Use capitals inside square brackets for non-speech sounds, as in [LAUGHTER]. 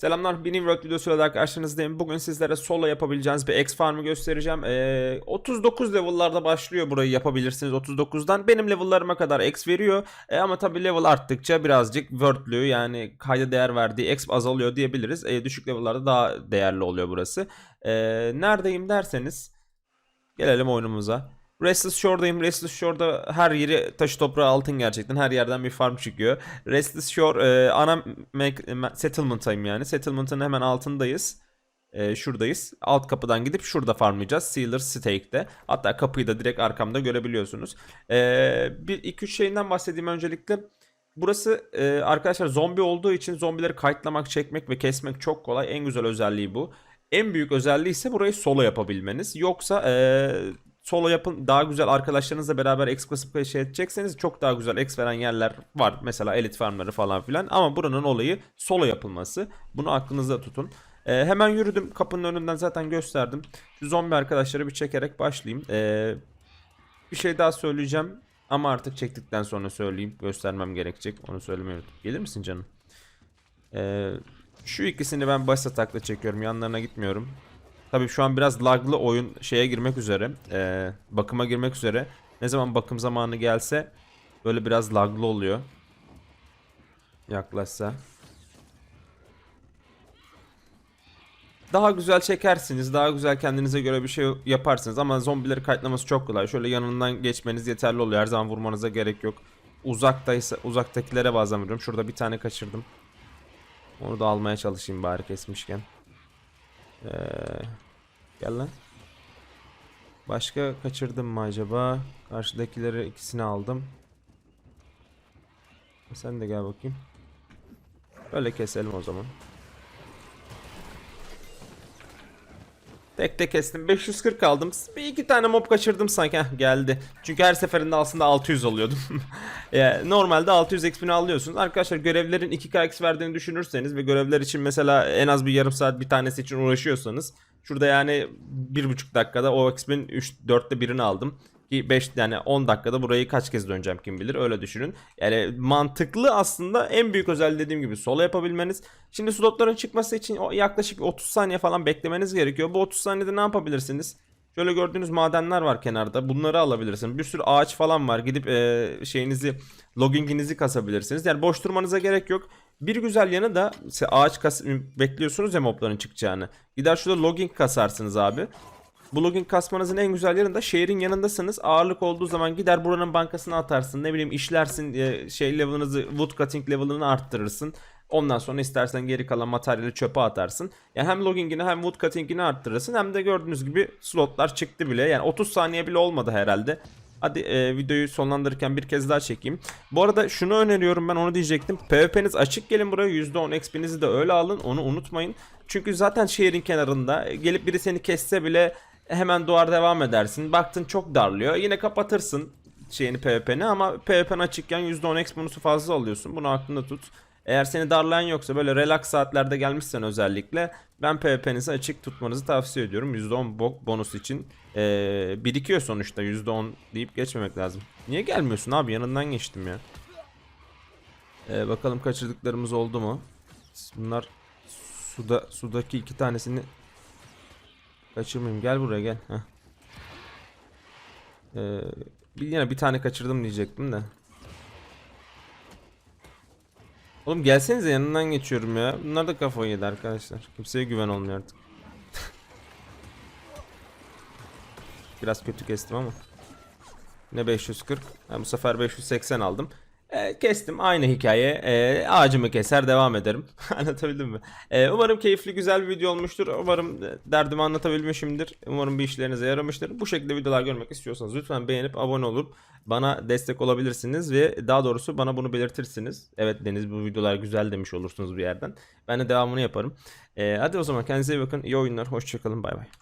Selamlar, Benim World videosuyla da karşınızdayım. Bugün sizlere solo yapabileceğiniz bir X farmı göstereceğim. Ee, 39 level'larda başlıyor burayı yapabilirsiniz 39'dan. Benim level'larıma kadar X veriyor. Ee, ama tabii level arttıkça birazcık worth'lü yani kayda değer verdiği X azalıyor diyebiliriz. Ee, düşük level'larda daha değerli oluyor burası. Ee, neredeyim derseniz gelelim oyunumuza. Restless Shore'dayım. Restless Shore'da her yeri taşı toprağı altın gerçekten. Her yerden bir farm çıkıyor. Restless Shore e, ana me- me- settlement'tayım yani. Settlement'ın hemen altındayız. E, şuradayız. Alt kapıdan gidip şurada farmlayacağız. Sealer Stake'de. Hatta kapıyı da direkt arkamda görebiliyorsunuz. E, bir iki üç şeyinden bahsedeyim öncelikle. Burası e, arkadaşlar zombi olduğu için zombileri kayıtlamak, çekmek ve kesmek çok kolay. En güzel özelliği bu. En büyük özelliği ise burayı solo yapabilmeniz. Yoksa e, solo yapın daha güzel arkadaşlarınızla beraber X basıp şey edecekseniz çok daha güzel X veren yerler var. Mesela elit farmları falan filan. Ama buranın olayı solo yapılması. Bunu aklınızda tutun. E, hemen yürüdüm. Kapının önünden zaten gösterdim. Şu zombi arkadaşları bir çekerek başlayayım. E, bir şey daha söyleyeceğim. Ama artık çektikten sonra söyleyeyim. Göstermem gerekecek. Onu söylemeyi. Gelir misin canım? Ee, şu ikisini ben baş atakla çekiyorum. Yanlarına gitmiyorum. Tabii şu an biraz laglı oyun şeye girmek üzere. ee, bakıma girmek üzere. Ne zaman bakım zamanı gelse böyle biraz laglı oluyor. Yaklaşsa. Daha güzel çekersiniz. Daha güzel kendinize göre bir şey yaparsınız. Ama zombileri kayıtlaması çok kolay. Şöyle yanından geçmeniz yeterli oluyor. Her zaman vurmanıza gerek yok. Uzaktaysa uzaktakilere bazen vuruyorum. Şurada bir tane kaçırdım. Onu da almaya çalışayım bari kesmişken. Ee, gel lan. Başka kaçırdım mı acaba? Karşıdakileri ikisini aldım. Sen de gel bakayım. Böyle keselim o zaman. Tek tek kestim. 540 aldım. Bir iki tane mob kaçırdım sanki. Heh, geldi. Çünkü her seferinde aslında 600 alıyordum. [LAUGHS] yani normalde 600 XP'ni alıyorsunuz. Arkadaşlar görevlerin 2k verdiğini düşünürseniz ve görevler için mesela en az bir yarım saat bir tanesi için uğraşıyorsanız şurada yani 1,5 dakikada o XP'nin 3 4'te birini aldım. Ki 5 yani 10 dakikada burayı kaç kez döneceğim kim bilir öyle düşünün. Yani mantıklı aslında en büyük özelliği dediğim gibi solo yapabilmeniz. Şimdi slotların çıkması için yaklaşık 30 saniye falan beklemeniz gerekiyor. Bu 30 saniyede ne yapabilirsiniz? Şöyle gördüğünüz madenler var kenarda. Bunları alabilirsiniz. Bir sürü ağaç falan var. Gidip e, şeyinizi logginginizi kasabilirsiniz. Yani boş durmanıza gerek yok. Bir güzel yanı da ağaç kas bekliyorsunuz ya mobların çıkacağını. Gider şurada logging kasarsınız abi. Bu login kasmanızın en güzel yanında şehrin yanındasınız. Ağırlık olduğu zaman gider buranın bankasına atarsın. Ne bileyim işlersin e, şey level'ınızı wood cutting level'ını arttırırsın. Ondan sonra istersen geri kalan materyali çöpe atarsın. Yani hem loggingini hem wood cutting'ini arttırırsın. Hem de gördüğünüz gibi slotlar çıktı bile. Yani 30 saniye bile olmadı herhalde. Hadi e, videoyu sonlandırırken bir kez daha çekeyim. Bu arada şunu öneriyorum ben onu diyecektim. PvP'niz açık gelin buraya %10 XP'nizi de öyle alın onu unutmayın. Çünkü zaten şehrin kenarında gelip biri seni kesse bile hemen doğar devam edersin. Baktın çok darlıyor. Yine kapatırsın şeyini PvP'ni ama PvP'n açıkken %10 X bonusu fazla alıyorsun. Bunu aklında tut. Eğer seni darlayan yoksa böyle relax saatlerde gelmişsen özellikle ben PvP'nizi açık tutmanızı tavsiye ediyorum. %10 bo- bonus için ee, birikiyor sonuçta %10 deyip geçmemek lazım. Niye gelmiyorsun abi yanından geçtim ya. Ee, bakalım kaçırdıklarımız oldu mu? Bunlar suda sudaki iki tanesini Kaçırmayayım. Gel buraya gel. Heh. Ee, bir, yine bir tane kaçırdım diyecektim de. Oğlum gelsenize yanından geçiyorum ya. Bunlar da kafayı yedi arkadaşlar. Kimseye güven olmuyor artık. [LAUGHS] Biraz kötü kestim ama. Ne 540? Ben bu sefer 580 aldım. E, kestim aynı hikaye. E, ağacımı keser devam ederim. [LAUGHS] Anlatabildim mi? E, umarım keyifli güzel bir video olmuştur. Umarım derdimi anlatabilmişimdir. Umarım bir işlerinize yaramıştır. Bu şekilde videolar görmek istiyorsanız lütfen beğenip abone olup bana destek olabilirsiniz ve daha doğrusu bana bunu belirtirsiniz. Evet Deniz bu videolar güzel demiş olursunuz bir yerden. Ben de devamını yaparım. E, hadi o zaman kendinize iyi bakın. İyi oyunlar. Hoşçakalın. Bay bay.